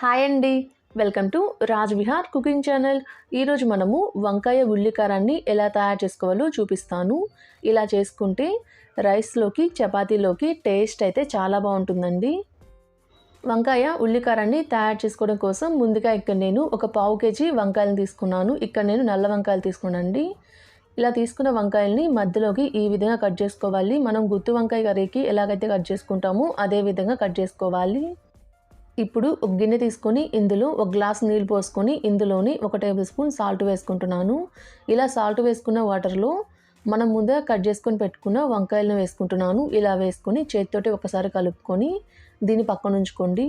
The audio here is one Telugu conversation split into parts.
హాయ్ అండి. Welcome to Raj Vihar cooking channel. ఈరోజు మనము వంకాయ ఉల్లికారాన్ని ఎలా తయారు చేసుకోవాలో చూపిస్తాను. ఇలా చేసుకుంటే రైస్లోకి చపాతీలోకి టేస్ట్ అయితే చాలా బాగుంటుందండి. వంకాయ ఉల్లికారాన్ని తయారు చేసుకోవడం కోసం ముందుగా ఇక్కడ నేను ఒక పావు కేజీ వంకాయలు తీసుకున్నాను. ఇక్కడ నేను నల్ల వంకాయలు తీసుకున్నానండి. ఇలా తీసుకున్న వంకాయల్ని మధ్యలోకి ఈ విధంగా కట్ చేసుకోవాలి. మనం గుత్తి వంకాయ కర్రీకి ఎలాగైతే కట్ చేసుకుంటామో అదే విధంగా కట్ చేసుకోవాలి. ఇప్పుడు ఒక గిన్నె తీసుకొని ఇందులో ఒక గ్లాస్ నీళ్ళు పోసుకొని ఇందులోని ఒక టేబుల్ స్పూన్ సాల్ట్ వేసుకుంటున్నాను. ఇలా సాల్ట్ వేసుకున్న వాటర్లో మనం ముందుగా కట్ చేసుకొని పెట్టుకున్న వంకాయలను వేసుకుంటున్నాను. ఇలా వేసుకొని చేతితోటి ఒకసారి కలుపుకొని దీన్ని పక్కన ఉంచుకోండి.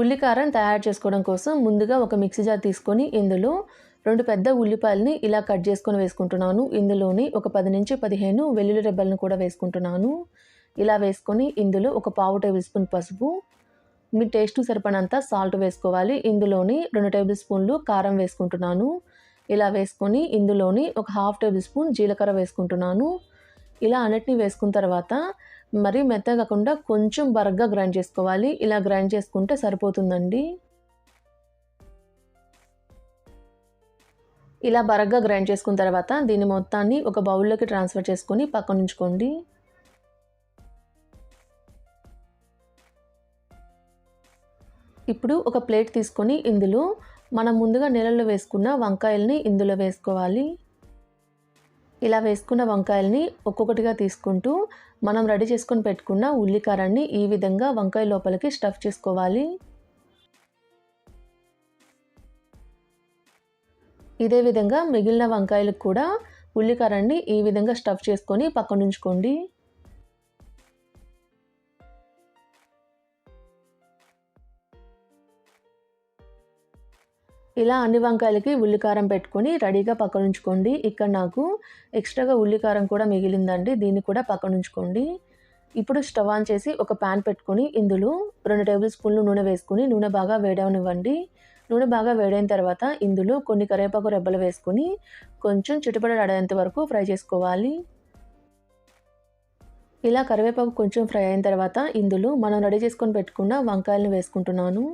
ఉల్లికారం తయారు చేసుకోవడం కోసం ముందుగా ఒక మిక్సీ జార్ తీసుకొని ఇందులో రెండు పెద్ద ఉల్లిపాయలని ఇలా కట్ చేసుకొని వేసుకుంటున్నాను. ఇందులోని ఒక పది నుంచి పదిహేను వెల్లుల్లి రెబ్బలను కూడా వేసుకుంటున్నాను. ఇలా వేసుకొని ఇందులో ఒక పావు టేబుల్ స్పూన్ పసుపు మీ టేస్ట్ సరిపడినంత సాల్ట్ వేసుకోవాలి. ఇందులోని రెండు టేబుల్ స్పూన్లు కారం వేసుకుంటున్నాను. ఇలా వేసుకొని ఇందులోని ఒక హాఫ్ టేబుల్ స్పూన్ జీలకర్ర వేసుకుంటున్నాను. ఇలా అన్నిటిని వేసుకున్న తర్వాత మరి మెత్త కాకుండా కొంచెం బరగ్గా గ్రైండ్ చేసుకోవాలి. ఇలా గ్రైండ్ చేసుకుంటే సరిపోతుందండి. ఇలా బరగ్గా గ్రైండ్ చేసుకున్న తర్వాత దీన్ని మొత్తాన్ని ఒక బౌల్లోకి ట్రాన్స్ఫర్ చేసుకొని పక్కన ఇప్పుడు ఒక ప్లేట్ తీసుకొని ఇందులో మనం ముందుగా నీళ్ళలో వేసుకున్న వంకాయల్ని ఇందులో వేసుకోవాలి. ఇలా వేసుకున్న వంకాయల్ని ఒక్కొక్కటిగా తీసుకుంటూ మనం రెడీ చేసుకొని పెట్టుకున్న ఉల్లికారాన్ని ఈ విధంగా వంకాయ లోపలికి స్టఫ్ చేసుకోవాలి. ఇదే విధంగా మిగిలిన వంకాయలకు కూడా ఉల్లికారాన్ని ఈ విధంగా స్టఫ్ చేసుకొని పక్కనుంచుకోండి. ఇలా అన్ని వంకాయలకి ఉల్లికారం పెట్టుకొని రెడీగా పక్కన ఉంచుకోండి ఇక్కడ నాకు ఎక్స్ట్రాగా ఉల్లికారం కూడా మిగిలిందండి. దీన్ని కూడా పక్కన ఉంచుకోండి ఇప్పుడు స్టవ్ ఆన్ చేసి ఒక ప్యాన్ పెట్టుకొని ఇందులో రెండు టేబుల్ స్పూన్లు నూనె వేసుకొని నూనె బాగా వేడవనివ్వండి. నూనె బాగా వేడైన తర్వాత ఇందులో కొన్ని కరివేపాకు రెబ్బలు వేసుకొని కొంచెం చిటుపడేంత వరకు ఫ్రై చేసుకోవాలి. ఇలా కరివేపాకు కొంచెం ఫ్రై అయిన తర్వాత ఇందులో మనం రెడీ చేసుకొని పెట్టుకున్న వంకాయలను వేసుకుంటున్నాను.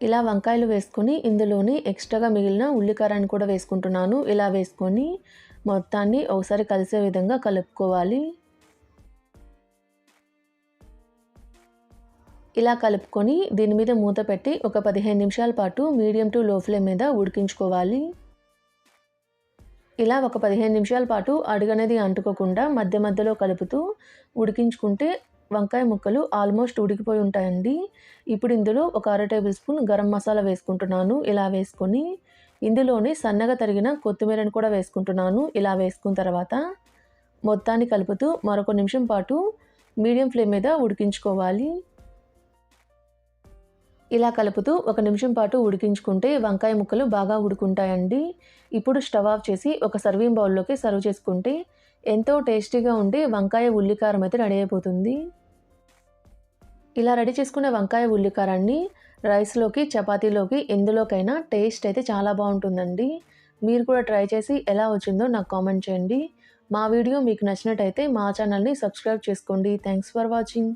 ఇలా వంకాయలు వేసుకొని ఇందులోని ఎక్స్ట్రాగా మిగిలిన ఉల్లికారాన్ని కూడా వేసుకుంటున్నాను. ఇలా వేసుకొని మొత్తాన్ని ఒకసారి కలిసే విధంగా కలుపుకోవాలి. ఇలా కలుపుకొని దీని మీద మూత పెట్టి ఒక పదిహేను నిమిషాల పాటు మీడియం టు లో ఫ్లేమ్ మీద ఉడికించుకోవాలి. ఇలా ఒక పదిహేను నిమిషాల పాటు అడుగనేది అంటుకోకుండా మధ్య మధ్యలో కలుపుతూ ఉడికించుకుంటే వంకాయ ముక్కలు ఆల్మోస్ట్ ఉడికిపోయి ఉంటాయండి. ఇప్పుడు ఇందులో ఒక అర టేబుల్ స్పూన్ గరం మసాలా వేసుకుంటున్నాను. ఇలా వేసుకొని ఇందులోనే సన్నగా తరిగిన కొత్తిమీరని కూడా వేసుకుంటున్నాను. ఇలా వేసుకున్న తర్వాత మొత్తాన్ని కలుపుతూ మరొక నిమిషం పాటు మీడియం ఫ్లేమ్ మీద ఉడికించుకోవాలి. ఇలా కలుపుతూ ఒక నిమిషం పాటు ఉడికించుకుంటే వంకాయ ముక్కలు బాగా ఉడుకుంటాయండి. ఇప్పుడు స్టవ్ ఆఫ్ చేసి ఒక సర్వింగ్ బౌల్లోకి సర్వ్ చేసుకుంటే ఎంతో టేస్టీగా ఉండే వంకాయ ఉల్లికారం అయితే రెడీ అయిపోతుంది. ఇలా రెడీ చేసుకున్న వంకాయ ఉల్లికారాన్ని రైస్లోకి చపాతీలోకి ఎందులోకైనా టేస్ట్ అయితే చాలా బాగుంటుందండి. మీరు కూడా ట్రై చేసి ఎలా వచ్చిందో నాకు కామెంట్ చేయండి. మా వీడియో మీకు నచ్చినట్టయితే మా ఛానల్ని సబ్స్క్రైబ్ చేసుకోండి. Thanks for watching